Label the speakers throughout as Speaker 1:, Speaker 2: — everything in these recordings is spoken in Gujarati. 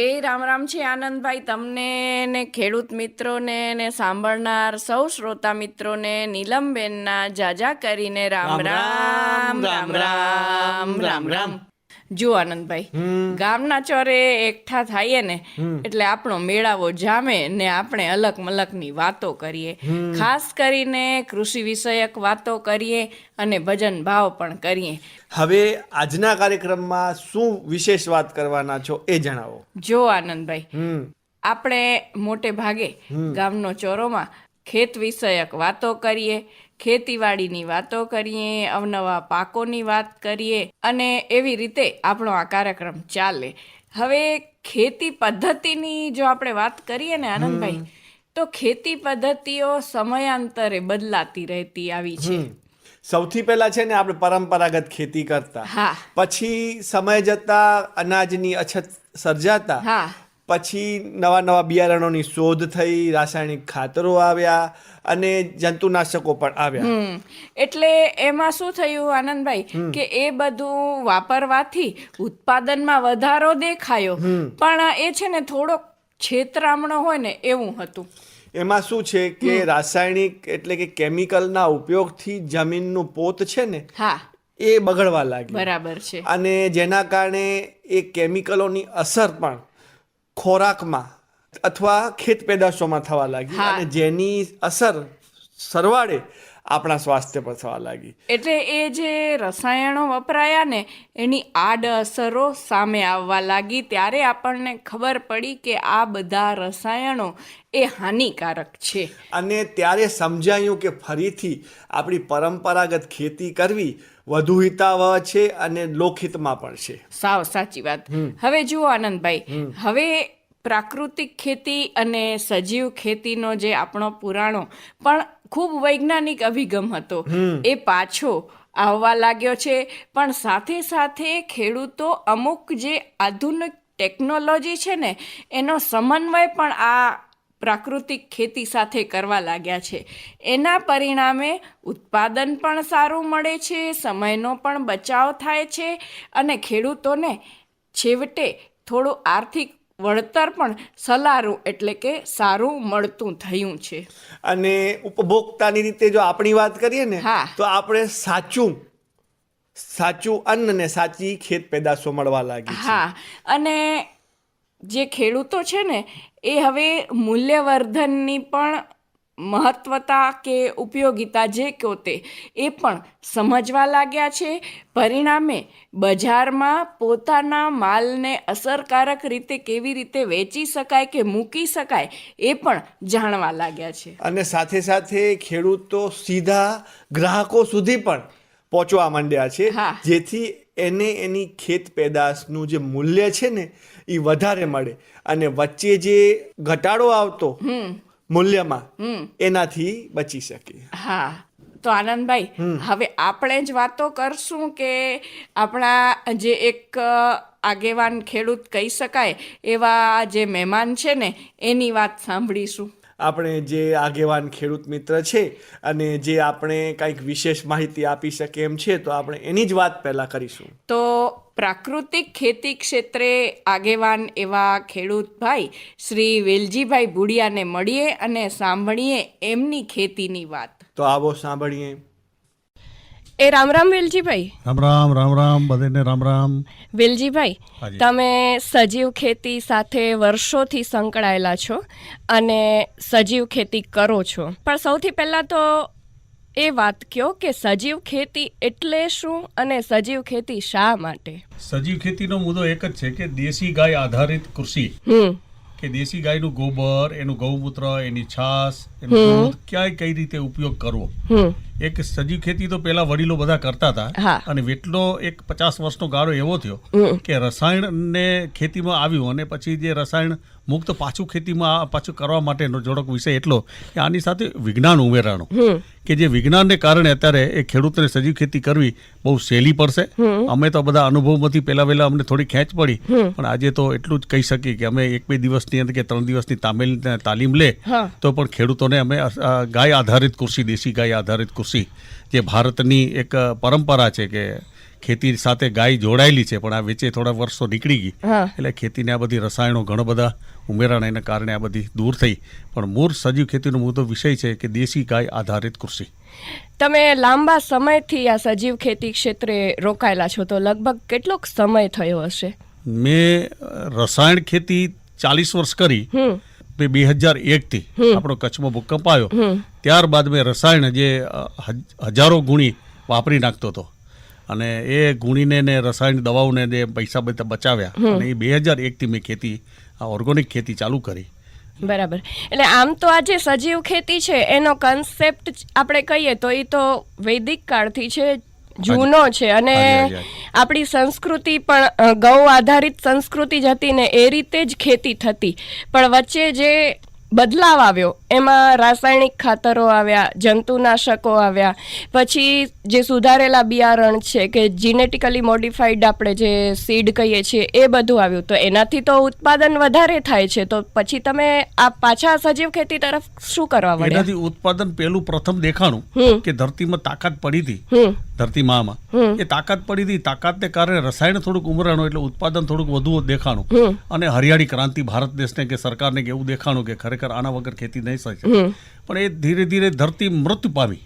Speaker 1: એ રામ રામ છે આનંદભાઈ. તમને ને ખેડૂત મિત્રોને ને સાંભળનાર સૌ શ્રોતા મિત્રોને નીલમબેનના જાજા કરીને રામ રામ રામ રામ રામ રામ જો આનંદભાઈ ગામના ચોરે એકઠા થઈએ ને એટલે આપણો મેળાવો જામે ને આપણે અલગ મલકની વાતો કરીએ. ખાસ કરીને કૃષિ વિષયક વાતો કરીએ અને ભજન ભાવ પણ કરીએ.
Speaker 2: હવે આજના કાર્યક્રમમાં શું વિશેષ વાત કરવાના છો એ જણાવો.
Speaker 1: જો આનંદભાઈ આપણે મોટે ભાગે ગામનો ચોરોમાં ખેત વિષયક વાતો કરીએ ખેતીવાડીની વાતો કરીએ અવનવા પાકોની વાત કરીએ અને એવી રીતે આપણો આ કાર્યક્રમ ચાલે. હવે ખેતી પદ્ધતિની જો આપણે વાત કરીએ ને આનંદભાઈ તો ખેતી પદ્ધતિઓ સમયાંતરે બદલાતી રહેતી આવી છે.
Speaker 2: સૌથી પહેલા છે ને આપણે પરંપરાગત ખેતી કરતા.
Speaker 1: હા.
Speaker 2: પછી સમય જતા અનાજની અછત સર્જાતા.
Speaker 1: હા.
Speaker 2: પછી નવા નવા બિયારણોની શોધ થઈ રાસાયણિક ખાતરો આવ્યા અને જંતુનાશકો પણ આવ્યા.
Speaker 1: એટલે એમાં શું થયું આનંદભાઈ? કે એ બધું વાપરવાથી ઉત્પાદનમાં વધારો દેખાયો. પણ એ છે ને થોડોક છેતરામણો હોય ને એવું હતું.
Speaker 2: એમાં શું છે કે રાસાયણિક એટલે કે કેમિકલના ઉપયોગથી જમીનનું પોત છે ને
Speaker 1: હા.
Speaker 2: એ બગડવા લાગી
Speaker 1: બરાબર છે.
Speaker 2: અને જેના કારણે એ કેમિકલોની અસર પણ ખોરાકમાં અથવા ખેત પેદાશોમાં થવા લાગી અને જેની અસર સરવાળે આપણા સ્વાસ્થ્ય પર થવા લાગી.
Speaker 1: એટલે એ જે રસાયણો વપરાયા ને એની આડ અસરો સામે આવવા લાગી. ત્યારે આપણને ખબર પડી કે આ બધા રસાયણો એ હાનિકારક છે.
Speaker 2: અને ત્યારે સમજાયું કે ફરીથી આપણી પરંપરાગત ખેતી કરવી વધુ હિતાવહ છે અને લોકહિતમાં પણ છે.
Speaker 1: સાવ સાચી વાત. હવે જુઓ આનંદભાઈ હવે પ્રાકૃતિક ખેતી અને સજીવ ખેતીનો જે આપણો પુરાણો પણ ખૂબ વૈજ્ઞાનિક અભિગમ હતો. એ પાછો આવવા લાગ્યો છે. પણ સાથે સાથે ખેડૂતો અમુક જે આધુનિક ટેકનોલોજી છે ને એનો સમન્વય પણ આ પ્રાકૃતિક ખેતી સાથે કરવા લાગ્યા છે. એના પરિણામે ઉત્પાદન પણ સારું મળે છે સમયનો પણ બચાવ થાય છે અને ખેડૂતોને છેવટે થોડું આર્થિક વળતર પણ સલારું એટલે કે સારું મળતું થયું છે
Speaker 2: અને ઉપભોક્તાની રીતે જો આપણી વાત કરીએ ને
Speaker 1: હા.
Speaker 2: તો આપણે સાચું સાચું અન્ન ને સાચી ખેત પેદાશો મળવા લાગી
Speaker 1: હા અને જે ખેડૂતો છે ને એ હવે મૂલ્યવર્ધનની પણ મહત્વતા કે ઉપયોગિતા જે કહો તે એ પણ સમજવા લાગ્યા છે. પરિણામે બજારમાં પોતાના માલને અસરકારક રીતે કેવી રીતે વેચી શકાય કે મૂકી શકાય એ પણ જાણવા લાગ્યા છે.
Speaker 2: અને સાથે સાથે ખેડૂતો સીધા ગ્રાહકો સુધી પણ પહોંચવા માંડ્યા છે.
Speaker 1: હા.
Speaker 2: જેથી એને એની ખેત પેદાશનું જે મૂલ્ય છે ને એ વધારે મળે. અને વચ્ચે જે ઘટાડો આવતો મૂલ્યમાં એનાથી બચી શકે.
Speaker 1: હા. તો આનંદભાઈ હવે આપણે જ વાતો કરશું કે આપણા જે એક આગેવાન ખેડૂત કહી શકાય એવા જે મહેમાન છે ને એની વાત સાંભળીશું.
Speaker 2: આપણે જે આગેવાન ખેડૂત મિત્ર છે અને જે આપણે કંઈક વિશેષ માહિતી આપી શકે એમ છે તો આપણે એની જ વાત પહેલાં કરીશું.
Speaker 1: તો પ્રાકૃતિક ખેતી ક્ષેત્રે આગેવાન એવા ખેડૂત ભાઈ શ્રી વેલજીભાઈ ભુડિયાને મળીએ અને સાંભળીએ એમની ખેતીની વાત.
Speaker 2: તો આવો સાંભળીએ.
Speaker 1: એ રામ રામ વેલજીભાઈ.
Speaker 3: રામ રામ રામ રામ બધાને રામ રામ.
Speaker 1: વેલજીભાઈ તમે સજીવ ખેતી સાથે વર્ષોથી સંકળાયેલા છો અને સજીવ ખેતી કરો છો. પણ સૌથી પહેલાં તો એ વાત કયો કે સજીવ ખેતી એટલે શું અને સજીવ ખેતી શા માટે?
Speaker 3: સજીવ ખેતીનો મુદ્દો એક જ છે કે દેશી ગાય આધારિત કૃષિ. કે દેશી ગાયનું ગોબર એનું ગૌમૂત્ર એની છાસ એનું દૂધ ક્યાંય કઈ રીતે ઉપયોગ કરવો? એક સજીવ ખેતી તો પેલા વડીલો બધા કરતા. હતા અને વેટલો એક પચાસ વર્ષનો ગાળો એવો થયો કે રસાયણ ને ખેતીમાં આવ્યું અને પછી જે રસાયણ મુક્ત પાછું ખેતીમાં પાછું કરવા માટેનો જોડક વિષય એટલો કે આની સાથે વિજ્ઞાન ઉમેરાણું. કે જે વિજ્ઞાનને કારણે અત્યારે એ ખેડૂતને સજીવ ખેતી કરવી બહુ સહેલી પડશે. અમે તો બધા અનુભવમાંથી પહેલા વહેલા અમને થોડી ખેંચ પડી. પણ આજે તો એટલું જ કહી શકીએ કે અમે એક બે દિવસની અંદર કે ત્રણ દિવસની તામિલ તાલીમ લે તો પણ ખેડૂતોને અમે ગાય આધારિત કૃષિ દેશી ગાય આધારિત કૃષિ જે ભારતની એક પરંપરા છે કે ખેતી સાથે ગાય જોડાયેલી છે પણ આ વેચે થોડા વર્ષો નીકળી ગઈ. એટલે ખેતીને આ બધી રસાયણો ઘણા બધા ઉમેરાના એના કારણે આ બધી દૂર થઈ. પણ મૂળ સજીવ ખેતીનો મુદ્દો વિષય છે કે દેશી ગાય આધારિત કૃષિ.
Speaker 1: તમે લાંબા સમયથી આ સજીવ ખેતી ક્ષેત્રે રોકાયેલા છો તો લગભગ કેટલોક સમય થયો હશે?
Speaker 3: મેં રસાયણ ખેતી ચાલીસ વર્ષ કરી.
Speaker 1: હમ
Speaker 3: બે હજાર એકથી આપણો કચ્છમાં ભૂકંપ આવ્યો. ત્યારબાદ મેં રસાયણ જે હજ- હજારો ગુણી વાપરી નાખતો હતો. અને એ ગુણીને ને રસાયણ દવાઓને જે પૈસા બધા બચાવ્યા. અને એ બે હજાર એકથી મેં ખેતી આ ઓર્ગોનિક ખેતી ચાલુ કરી.
Speaker 1: બરાબર. એટલે આમ તો આ જે સજીવ ખેતી છે એનો કન્સેપ્ટ આપણે કહીએ તો એ તો વૈદિક કાળથી છે જૂનો છે અને આપણી સંસ્કૃતિ પણ ગૌ આધારિત સંસ્કૃતિ જ હતી ને એ રીતે જ ખેતી થતી. પણ વચ્ચે જે બદલાવ આવ્યો. એમાં રાસાયણિક ખાતરો આવ્યા જંતુનાશકો આવ્યા પછી જે સુધારેલા બિયારણ છે કે જીનેટિકલી મોડિફાઈડ આપણે જે સીડ કહીએ છીએ એ બધું આવ્યું. તો એનાથી તો ઉત્પાદન વધારે થાય છે. તો પછી તમે આ પાછા સજીવ ખેતી તરફ શું કરવા વળ્યા?
Speaker 3: એનાથી ઉત્પાદન પેલું પ્રથમ દેખાણું. કે ધરતીમાં તાકાત પડી હતી. ધરતી મામાં એ તાકાત પડી હતી. તાકાતને કારણે રસાયણ થોડુંક ઉમરાણું એટલે ઉત્પાદન થોડુંક વધુ દેખાણું. અને હરિયાળી ક્રાંતિ ભારત દેશને કે સરકારને કે એવું દેખાણું કે ખરેખર આના વગર ખેતી નહીં શકે. પણ એ ધીરે ધીરે ધરતી મૃત્યુ પામી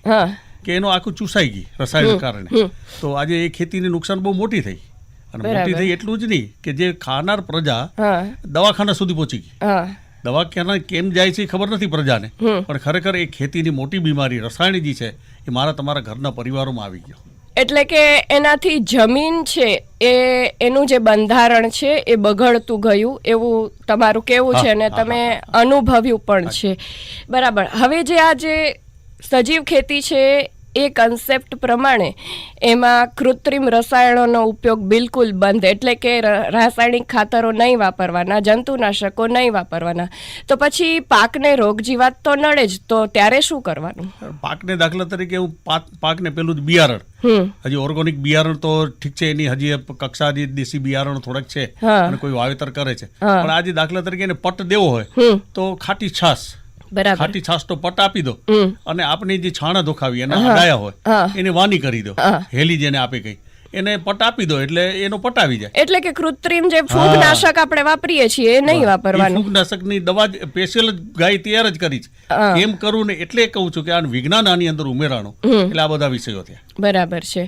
Speaker 3: કે એનો આખું ચૂસાઈ ગઈ રસાયણ કારણે. તો આજે એ ખેતીને નુકસાન બહુ મોટી થઈ. અને મોટી થઈ એટલું જ નહીં કે જે ખાનાર પ્રજા દવાખાના સુધી પહોંચી ગઈ.
Speaker 1: દવા
Speaker 3: દવાખાના કેમ જાય છે એ ખબર નથી પ્રજાને. પણ ખરેખર એ ખેતીની મોટી બીમારી રસાયણ જે છે એ મારા તમારા ઘરના પરિવારોમાં આવી ગયો.
Speaker 1: એટલે કે એનાથી જમીન છે એ એનું જે બંધારણ છે એ બગડતું ગયું એવું તમારું કેવું છે અને તમે અનુભવ્યું પણ છે. બરાબર. હવે જે આ જે સજીવ ખેતી છે એ કન્સેપ્ટ પ્રમાણે એમાં કૃત્રિમ રસાયણોનો ઉપયોગ બિલકુલ બંધ એટલે કે રાસાયણિક ખાતરો નહીં વાપરવાના જંતુનાશકો નહીં વાપરવાના. તો પછી પાકને રોગ જીવાત તો નડે જ તો ત્યારે શું કરવાનું?
Speaker 3: પાકને દાખલા તરીકે હું પાકને પેલું જ બિયારણ. હજી ઓર્ગોનિક બિયારણ તો ઠીક છે એની હજી કક્ષા જે દેશી બિયારણ થોડાક છે અને કોઈ વાવેતર કરે છે. પણ આજે દાખલા તરીકે એને પટ દેવો હોય તો ખાટી છાશ.
Speaker 1: બરાબર.
Speaker 3: ખાટી છાશ તો પટ આપી દો અને આપની જે છાણા દુખાવી એના હડાયા હોય એને વાની કરી દો. હેલી જેને આપે કઈ. એને પટ આપી દો એટલે એનો પટ આવી જાય.
Speaker 1: એટલે કે કૃત્રિમ જે ફૂગનાશક આપણે વાપરીએ છીએ એ નહીં વાપરવાનું.
Speaker 3: ફૂગનાશકની દવા જ સ્પેશિયલ જ ગાય તૈયાર જ કરી છે. એમ કરું ને એટલે કહું છું કે આ વિજ્ઞાન આની અંદર ઉમેરાણું. એટલે આ બધા વિષયો થયા.
Speaker 1: બરાબર છે.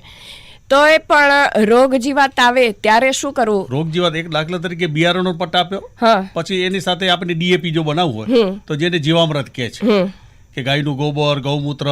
Speaker 1: તો એ પણ રોગ જીવાત આવે ત્યારે શું કરવું
Speaker 3: રોગ જીવાત એક દાખલા તરીકે બિયારણનો પટ આપ્યો. પછી એની સાથે આપણે ડીએપી જો બનાવવું હોય તો જેને જીવામૃત કહે છે. કે ગાયનું ગોબર ગૌમૂત્ર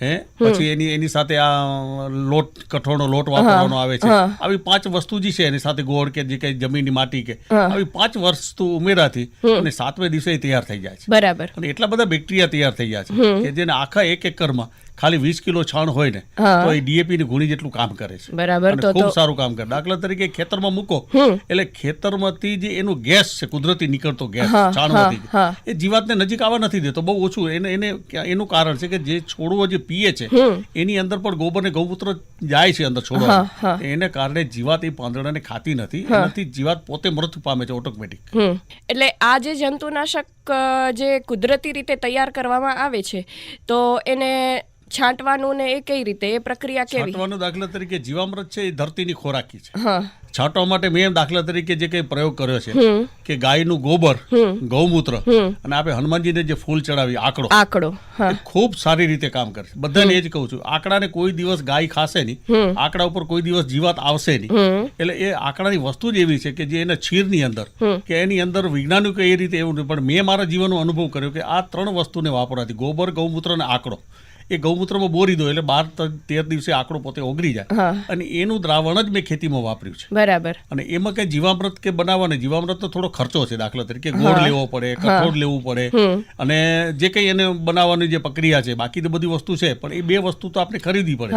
Speaker 3: હે? પછી એની એની સાથે આ લોટ કઠોળનો લોટ વાપરવાનો આવે છે. આવી પાંચ વસ્તુ જે છે એની સાથે ગોળ કે જે કઈ જમીનની માટી કે આવી પાંચ વસ્તુ ઉમેરાથી અને સાતમે દિવસે તૈયાર થઈ જાય છે.
Speaker 1: બરાબર.
Speaker 3: અને એટલા બધા બેક્ટેરિયા તૈયાર થઈ ગયા છે કે જેને આખા એક એકરમાં ખાલી વીસ કિલો છાણ હોય ને. તો એ ડીએપી ની ગુણી જેટલું કામ કરે છે.
Speaker 1: બરાબર તો
Speaker 3: ખૂબ સારું કામ કરે. દાખલા તરીકે ખેતરમાં મૂકો એટલે ખેતરમાંથી જે એનું ગેસ છે કુદરતી નીકળતો ગેસ છાણમાંથી એ જીવાતને નજીક આવવા નથી દેતો બહુ ઓછું. એને એને એનું કારણ છે કે જે છોડવો જે પીએ છે એની અંદર પણ ગોબર ને ગૌમૂત્ર જાય છે અંદર. છોડવા એને કારણે જીવાત એ પાંદડાને ખાતી નથી એનાથી જીવાત પોતે મૃત્યુ પામે છે ઓટોમેટિક
Speaker 1: એટલે આ જે જંતુનાશક જે કુદરતી રીતે તૈયાર કરવામાં આવે છે તો એને છાંટવાનું ને એ કઈ રીતે? એ પ્રક્રિયા કેવી?
Speaker 3: છાંટવાનું દાખલા તરીકે જીવામૃત છે એ ધરતીની ખોરાકી છે.
Speaker 1: હા.
Speaker 3: છાંટવા માટે મેં દાખલા તરીકે જે કઈ પ્રયોગ કર્યો છે કે ગાયનું ગોબર ગૌમૂત્ર અને આપણે હનુમાનજીને જે ફૂલ ચડાવી આકડો.
Speaker 1: આકડો
Speaker 3: ખૂબ સારી રીતે કામ કરશે. બધાને એ જ કહું છું આંકડાને કોઈ દિવસ ગાય ખાશે નહીં. આંકડા ઉપર કોઈ દિવસ જીવાત આવશે નહીં. એટલે એ આંકડાની વસ્તુ જ એવી છે કે જે એના છીરની અંદર કે એની અંદર વૈજ્ઞાનિકો એ રીતે એવું પણ મેં મારા જીવનનો અનુભવ કર્યો કે આ ત્રણ વસ્તુને વાપરવાથી ગોબર ગૌમૂત્ર અને આંકડો એ ગૌમૂત્રમાં બોરી દો એટલે બાર તેર દિવસે આંકડો પોતે ઓગળી જાય. અને એનું દ્રાવણ જ મેં ખેતીમાં વાપર્યું છે.
Speaker 1: બરાબર.
Speaker 3: અને એમાં કઈ જીવામૃત કે બનાવવાને જીવામૃતનો થોડો ખર્ચો છે દાખલા તરીકે ગોળ લેવો પડે કઠોળ લેવું પડે. અને જે કંઈ એને બનાવવાની જે પ્રક્રિયા છે બાકી તો બધી વસ્તુ છે પણ એ બે વસ્તુ તો આપણે ખરીદવી પડે.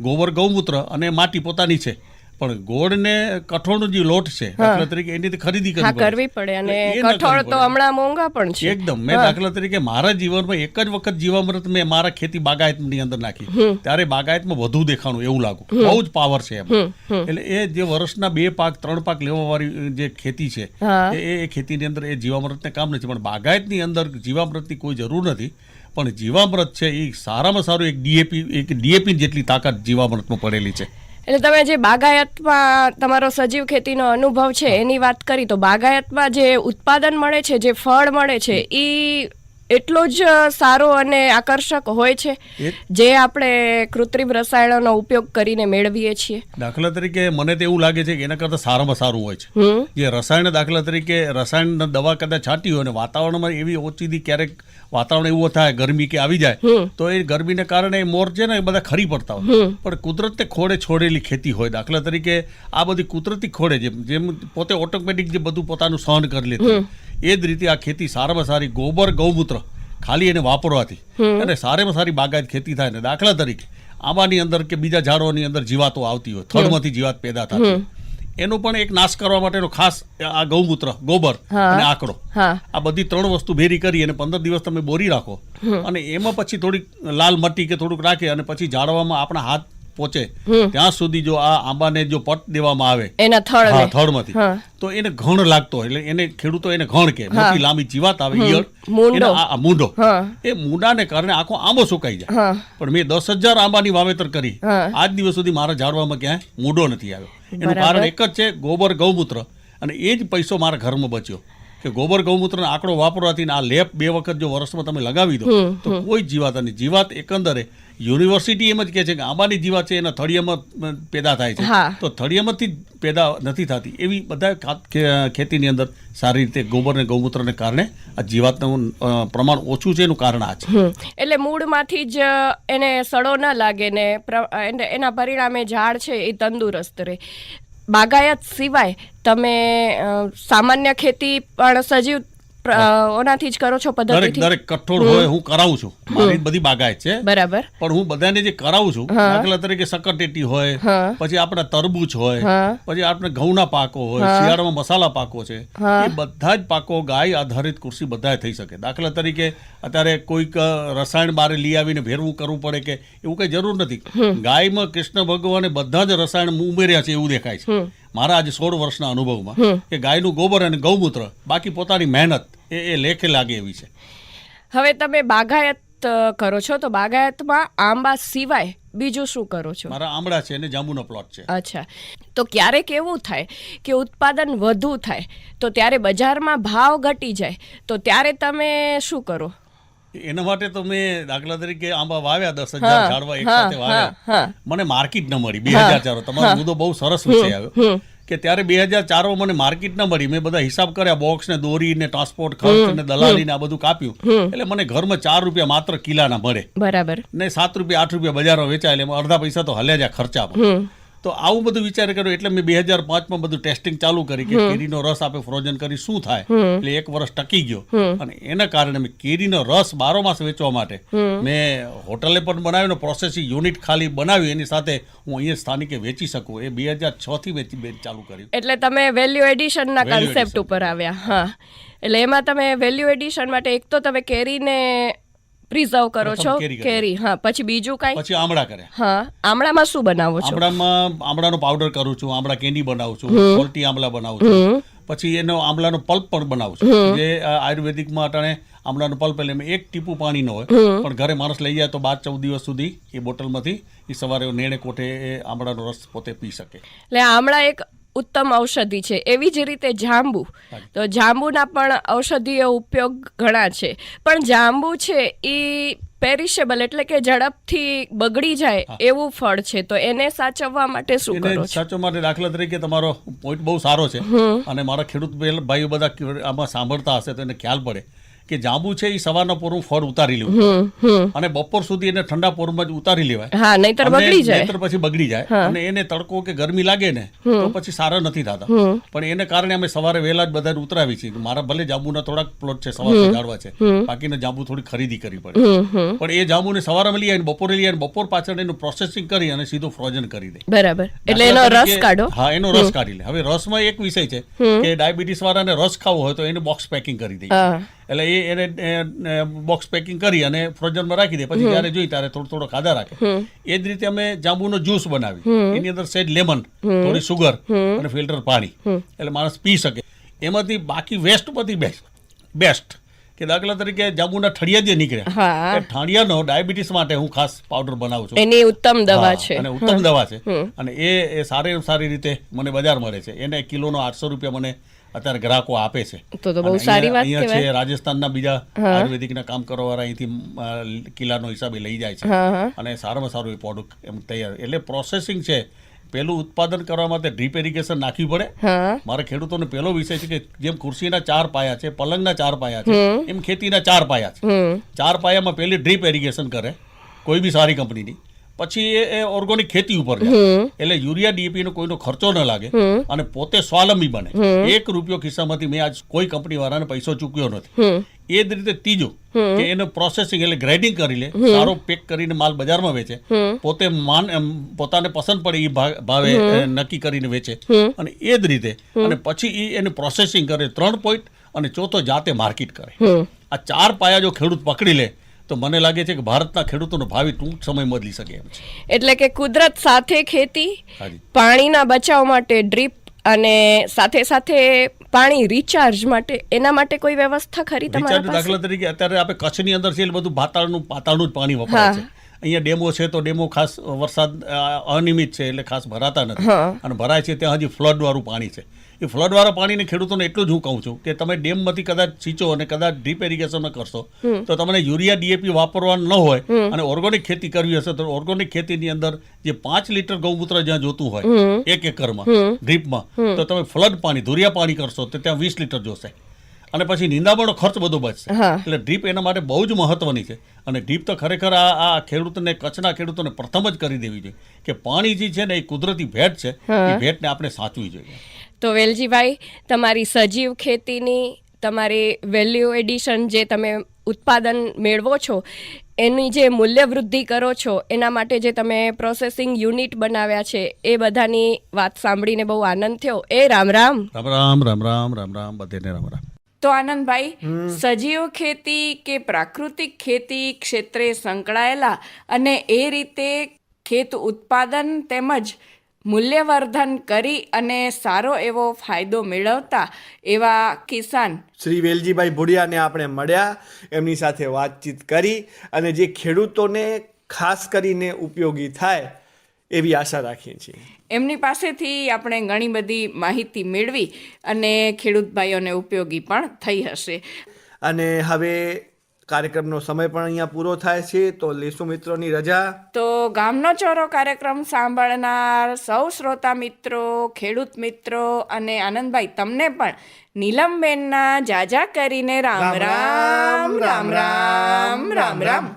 Speaker 3: ગોબર ગૌમૂત્ર અને માટી પોતાની છે. પણ ગોળ ને કઠોળનો જે લોટ છે દાખલા તરીકે એની ખરીદી કરવી
Speaker 1: કરવી પડે અને કઠોળ તો હમણાં મોંઘા પણ છે.
Speaker 3: એકદમ. મેં દાખલા તરીકે મારા જીવનમાં એક જ વખત જીવામૃત મેં મારા ખેતી બાગાયતની અંદર નાખી. ત્યારે બાગાયતમાં વધુ દેખાણું એવું લાગુ. બહુ જ પાવર છે એમ. એટલે એ જે વર્ષના બે પાક ત્રણ પાક લેવા વાળી જે ખેતી છે એ એ ખેતીની અંદર એ જીવામૃતને કામ નથી. પણ બાગાયતની અંદર જીવામૃતની કોઈ જરૂર નથી. પણ જીવામૃત છે એ સારામાં સારું એક ડીએપી એક ડીએપી જેટલી તાકાત જીવામૃતમાં પડેલી છે.
Speaker 1: એટલે તમે જે બાગાયતમાં તમારો સજીવ ખેતીનો અનુભવ છે એની વાત કરી તો બાગાયતમાં જે ઉત્પાદન મળે છે જે ફળ મળે છે એ એટલો જ સારો અને આકર્ષક હોય છે જે આપણે કૃત્રિમ રસાયણોનો ઉપયોગ કરીને મેળવીએ છીએ.
Speaker 3: દાખલા તરીકે મને તો એવું લાગે છે કે એના કરતાં સારામાં સારું હોય છે. જે રસાયણ દાખલા તરીકે રસાયણ દવા કદાચ છાંટી હોય અને વાતાવરણમાં એવી ઓછીથી ક્યારેક વાતાવરણ એવું થાય ગરમી કે આવી જાય તો એ ગરમીને કારણે મોર છે ને એ બધા ખરી પડતા હોય. પણ કુદરતે ખોડે છોડેલી ખેતી હોય દાખલા તરીકે આ બધી કુદરતી ખોડે જેમ જેમ પોતે ઓટોમેટિક જે બધું પોતાનું સહન કરી લેતી એ જ રીતે આ ખેતી સારામાં સારી ગોબર ગૌમૂત્ર ખાલી એને વાપરવાથી. અને સારામાં સારી બાગાયત ખેતી થાય ને દાખલા તરીકે આંબાની અંદર કે બીજા ઝાડોની અંદર જીવાતો આવતી હોય થડમાંથી જીવાત પેદા થતી હોય. એનો પણ એક નાશ કરવા માટેનો ખાસ આ ગૌમૂત્ર ગોબર અને આકડો આ બધી ત્રણ વસ્તુ ભેરી કરી અને પંદર દિવસ તમે બોરી રાખો. અને એમાં પછી થોડીક લાલ મટી કે થોડુંક રાખે અને પછી ઝાડવામાં આપણા હાથ પહોંચે. ત્યાં સુધી જો આ આંબાને જો પટ દેવામાં આવે
Speaker 1: એના
Speaker 3: હા
Speaker 1: થળને
Speaker 3: થડમાંથી તો એને ઘણ લાગતો એટલે એને ખેડૂતો એને ઘણ કે મોટી લાંબી જીવાત આવે ઈયળ.
Speaker 1: મૂંડો.
Speaker 3: આ- મૂંડો.
Speaker 1: હા.
Speaker 3: એ મૂંડાને કારણે આખો આંબો સુકાઈ જાય. પણ મેં દસ હજાર આંબાની વાવેતર કરી. આજ દિવસ સુધી મારા ઝાડવામાં ક્યાંય મૂંડો નથી આવ્યો. એનું કારણ એક જ છે ગોબર ગૌમૂત્ર. અને એ જ પૈસો મારા ઘરમાં બચ્યો. કે ગોબર ગૌમૂત્રનો આંકડો વાપરવાથી આ લેપ બે વખત જો વર્ષમાં તમે લગાવી દો તો કોઈ જીવાત અને જીવાત એકંદરે યુનિવર્સિટી એમ જ કહે છે કે આંબાની જીવાત છે એના થળિયામાં પેદા થાય છે. તો થળિયામાંથી જ પેદા નથી થતી. એવી બધા ખાત- ખેતીની અંદર સારી રીતે ગોબર અને ગૌમૂત્રને કારણે આ જીવાતનું પ્રમાણ ઓછું છે એનું કારણ આ છે.
Speaker 1: એટલે મૂળમાંથી જ એને સડો ન લાગે ને એના પરિણામે ઝાડ છે એ તંદુરસ્ત રહે. બાગાયત સિવાય તમે સામાન્ય ખેતી પણ સજીવ ઓનાથી જ કરો છો પદ્ધતિથી?
Speaker 3: દરેક કઠોળ હોય હું કરાવું છું. મારી બધી બાગાયત છે.
Speaker 1: બરાબર.
Speaker 3: પણ હું બધાને જે કરાવું છું દાખલા તરીકે સકરટેટી હોય પછી આપણા તરબૂચ હોય પછી આપણે ઘઉંના પાકો હોય શિયાળામાં મસાલા પાકો છે એ બધા જ પાકો ગાય આધારિત કૃષિ બધા થઈ શકે. દાખલા તરીકે અત્યારે કોઈક રસાયણ બારે લઈ આવીને ભેરવું કરવું પડે કે એવું કઈ જરૂર નથી. ગાયમાં કૃષ્ણ ભગવાને બધા જ રસાયણ ઉમેર્યા છે એવું દેખાય છે. મારા આજે સોળ વર્ષના અનુભવમાં કે ગાયનું ગોબર અને ગૌમૂત્ર બાકી પોતાની મહેનત એ એ લેખે લાગે એવી છે.
Speaker 1: હવે તમે બાગાયત કરો છો તો બાગાયતમાં આંબા સિવાય બીજું શું કરો છો?
Speaker 3: મારા આમળા છે અને જાંબુનો પ્લોટ છે.
Speaker 1: અચ્છા. તો ક્યારેક એવું થાય કે ઉત્પાદન વધુ થાય તો ત્યારે બજારમાં ભાવ ઘટી જાય તો ત્યારે તમે શું કરો?
Speaker 3: એના માટે તો મેં દાખલા તરીકે આંબા વાવ્યા દસ હજાર ઝાડવા એક સાથે. વાવ્યા. મને માર્કેટ ન મળી બે હજાર ચારો. તમારો મુદ્દો બહુ સરસ વિષય આવ્યો. કે ત્યારે બે હજાર ચારો મને માર્કેટ ન મળી. મેં બધા હિસાબ કર્યા બોક્સ ને દોરી ને ટ્રાન્સપોર્ટ ખર્ચ ને દલાલી ને આ બધું કાપ્યું. એટલે મને ઘરમાં ચાર રૂપિયા માત્ર કિલાના મળે
Speaker 1: બરાબર.
Speaker 3: ને સાત રૂપિયા આઠ રૂપિયા બજારમાં વેચાય એટલે અડધા પૈસા તો હલ્યા જાય ખર્ચામાં તો આવું બધું વિચાર કર્યો એટલે મેં બે હજાર પાંચમાં બધું ટેસ્ટિંગ ચાલુ કરી કે કેરીનો રસ આપણે ફ્રોઝન કરી શું થાય? એટલે એક વર્ષ ટકી ગયો. અને એના કારણે મેં કેરીનો રસ બારો માસ વેચવા માટે મેં હોટલે પણ બનાવ્યો પ્રોસેસિંગ યુનિટ ખાલી બનાવ્યું એની સાથે હું અહીંયા સ્થાનિકે વેચી શકું. એ બે હજાર છ થી વેચી બેન ચાલુ કર્યું.
Speaker 1: એટલે તમે વેલ્યુ એડિશનના કન્સેપ્ટ ઉપર આવ્યા. હા. એટલે એમાં તમે વેલ્યુ એડિશન માટે એક તો તમે કેરીને પ્રિઝર્વ કરો છો
Speaker 3: કેરી
Speaker 1: હા પછી બીજું કાંઈ?
Speaker 3: પછી આમળા કરે
Speaker 1: હા આમળામાં શું બનાવો છો?
Speaker 3: આમળામાં આમળાનો પાવડર કરું છું આમળા કેન્ડી બનાવું છું સોલ્ટી આમળા બનાવું છું. પછી એનો આમળાનો પલ્પ પણ બનાવું છું. જે આયુર્વેદિકમાં અટાણે આમળાનો પલ્પ એટલે એક ટીપું ન હોય પણ ઘરે માણસ લઈ જાય તો બાર ચૌદ દિવસ સુધી એ બોટલમાંથી એ સવારે નેણે કોઠે એ આમળાનો રસ પોતે પી શકે.
Speaker 1: એટલે આમળા એક ઉત્તમ ઔષધિ છે. એવી જ રીતે જાંબુ. તો જાંબુના પણ ઔષધીય ઉપયોગ ઘણા છે. પણ જાંબુ છે એ પેરિશેબલ એટલે કે ઝડપથી બગડી જાય એવું ફળ છે. તો એને સાચવવા માટે શું કરો
Speaker 3: સાચો માટે દાખલા તરીકે તમારો પોઈન્ટ બહુ સારો છે. અને મારા ખેડૂત ભાઈ- ભાઈઓ બધા આમાં સાંભળતા હશે તો એને ખ્યાલ પડે. કે જાંબુ છે એ સવારના પોરું ફળ ઉતારી લેવું. અને બપોર સુધી એને ઠંડા પોરમાં જ ઉતારી લેવાય.
Speaker 1: હા નહીતર બગડી જાય.
Speaker 3: નહીતર પછી બગડી જાય. અને એને તડકો કે ગરમી લાગે ને તો પછી સારા નથી થતા. પણ એને કારણે અમે સવારે વહેલા જ બધા ઉતરાવી છીએ. મારા ભલે જાંબુના થોડાક પ્લોટ છે સવારે જાળવા છે. બાકીના જાંબુ થોડી ખરીદી કરવી પડે. પણ એ જાંબુને સવારે લઈ આવીને બપોરે લઈ આવીને બપોર પાછળ એનું પ્રોસેસિંગ કરી અને સીધું ફ્રોઝન કરી દે.
Speaker 1: બરાબર. એટલે એનો રસ કાઢો.
Speaker 3: હા એનો રસ કાઢી લે. હવે રસમાં એક વિષય છે કે ડાયાબિટીસ વાળાને રસ ખાવો હોય તો એને બોક્સ પેકિંગ કરી દઈએ.
Speaker 1: હા.
Speaker 3: એટલે એ એને બોક્સ પેકિંગ કરી અને ફ્રોઝનમાં રાખી દે. પછી જ્યારે જોઈ ત્યારે થોડો થોડો ખાધા રાખે. એ જ રીતે અમે જાંબુનો જ્યુસ બનાવી. એની અંદર સેજ લેમન થોડી સુગર અને ફિલ્ટર પાણી. એટલે માણસ પી શકે. એમાંથી બાકી વેસ્ટ બધી બેસ્ટ બેસ્ટ કે દાખલા તરીકે જાંબુના ઠળિયા જે નીકળ્યા. ઠાણિયાનો ડાયાબિટીસ માટે હું ખાસ પાવડર બનાવું છું.
Speaker 1: એની ઉત્તમ દવા છે.
Speaker 3: અને ઉત્તમ દવા છે. અને એ એ સારી સારી રીતે મને બજાર મળે છે. એને કિલોનો આઠસો રૂપિયા મને અત્યારે ગ્રાહકો આપે છે.
Speaker 1: તો તો બહુ સારી વાત કહેવાય.
Speaker 3: છે રાજસ્થાનના બીજા આયુર્વેદિકના કામ કરવાવાળા અહીંથી અ, કિલ્લાનો હિસાબે લઈ જાય છે. અને સારામાં સારું એ પ્રોડક્ટ એમ તૈયાર. એટલે પ્રોસેસિંગ છે પેલું ઉત્પાદન કરવા માટે ડ્રીપ એરિગેશન નાખવી પડે.
Speaker 1: મારે
Speaker 3: મારા ખેડૂતોને પહેલો વિષય છે કે જેમ ખુરશીના ચાર પાયા છે પલંગના ચાર પાયા છે એમ ખેતીના ચાર પાયા છે. ચાર પાયામાં પેલી ડ્રીપ એરિગેશન કરે કોઈ બી સારી કંપનીની. પછી એ ઓર્ગોનિક ખેતી ઉપર જાય. એટલે યુરિયા ડીએપી નો કોઈનો ખર્ચો ન લાગે અને પોતે સ્વાવલંબી બને. એક રૂપિયો ખિસ્સામાંથી મેં આજ કોઈ કંપની વાળાને પૈસો ચૂક્યો નથી. એ જ રીતે ત્રીજો કે એનું પ્રોસેસિંગ એટલે ગ્રેડિંગ કરી લે સારો પેક કરીને માલ બજારમાં વેચે. પોતે માન પોતાને પસંદ પડે એ ભાવે નક્કી કરીને વેચે. અને એ જ રીતે અને પછી એ એને પ્રોસેસિંગ કરે ત્રણ પોઈન્ટ અને ચોથો જાતે માર્કેટ કરે. આ ચાર પાયા જો ખેડૂત પકડી લે તો મને લાગે છે કે ભારતના ખેડૂતોનો ભાવિ ટૂંક સમય બદલી શકે એમ છે.
Speaker 1: એટલે કે કુદરત સાથે ખેતી પાણીના બચાવ માટે ડ્રીપ અને સાથે સાથે પાણી રિચાર્જ માટે એના માટે કોઈ વ્યવસ્થા ખરી તમારા પાસે?
Speaker 3: દાખલા તરીકે અત્યારે આપણે કચ્છની અંદર છે એટલે બધું પાતાળનું પાતાળનું જ પાણી વપરાય છે. અહીંયા ડેમો છે તો ડેમો ખાસ વરસાદ અનિયમિત છે એટલે ખાસ ભરાતા નથી. અને ભરાય છે ત્યાં હજી ફ્લડ વાળું પાણી છે. એ ફ્લડવાળા પાણીને ખેડૂતોને એટલું જ હું કહું છું કે તમે ડેમમાંથી કદાચ સિંચો અને કદાચ ડ્રીપ એરિગેશન કરશો તો તમને યુરિયા ડીએપી વાપરવાનું ન હોય અને ઓર્ગોનિક ખેતી કરવી હશે તો ઓર્ગોનિક ખેતીની અંદર જે પાંચ લીટર ગૌમૂત્ર જ્યાં જોતું હોય એક એકરમાં ડ્રીપમાં તો તમે ફ્લડ પાણી ધુરિયા પાણી કરશો તો ત્યાં વીસ લીટર જોશે. અને પછી નિંદામણનો ખર્ચ બધો બચશે. એટલે ડ્રીપ એના માટે બહુ જ મહત્વની છે. અને ડ્રીપ તો ખરેખર આ આ ખેડૂતને કચ્છના ખેડૂતોને પ્રથમ જ કરી દેવી જોઈએ કે પાણી જે છે ને એ કુદરતી ભેટ છે એ ભેટને આપણે સાચવી જોઈએ.
Speaker 1: તો વેલજીભાઈ તમારી સજીવ ખેતીની તમારી વેલ્યુ એડિશન જે તમે ઉત્પાદન મેળવો છો એની જે મૂલ્ય વૃદ્ધિ કરો છો એના માટે જે તમે પ્રોસેસિંગ યુનિટ બનાવ્યા છે એ બધાની વાત સાંભળીને બહુ આનંદ થયો. એ રામ રામ.
Speaker 3: રામ રામ રામ રામ રામ રામ બધેને રામ રામ.
Speaker 4: તો આનંદભાઈ સજીવ ખેતી કે પ્રાકૃતિક ખેતી ક્ષેત્રે સંકળાયેલા અને એ રીતે ખેત ઉત્પાદન તેમજ મૂલ્યવર્ધન કરી અને સારો એવો ફાયદો મેળવતા એવા કિસાન
Speaker 2: શ્રી વેલજીભાઈ ભુડિયાને આપણે મળ્યા એમની સાથે વાતચીત કરી અને જે ખેડૂતોને ખાસ કરીને ઉપયોગી થાય એવી આશા રાખીએ છીએ.
Speaker 4: એમની પાસેથી આપણે ઘણી બધી માહિતી મેળવી અને ખેડૂત ભાઈઓને ઉપયોગી પણ થઈ હશે.
Speaker 2: અને હવે કાર્યક્રમનો સમય પણ અહીંયા પૂરો થાય છે તો લેસુ મિત્રોની રજા.
Speaker 4: તો ગામનો ચોરો કાર્યક્રમ સાંભળનાર સૌ શ્રોતા મિત્રો ખેડૂત મિત્રો અને આનંદભાઈ તમને પણ નીલમબેનના જાજા કરીને રામ રામ રામ રામ. રામ રામ.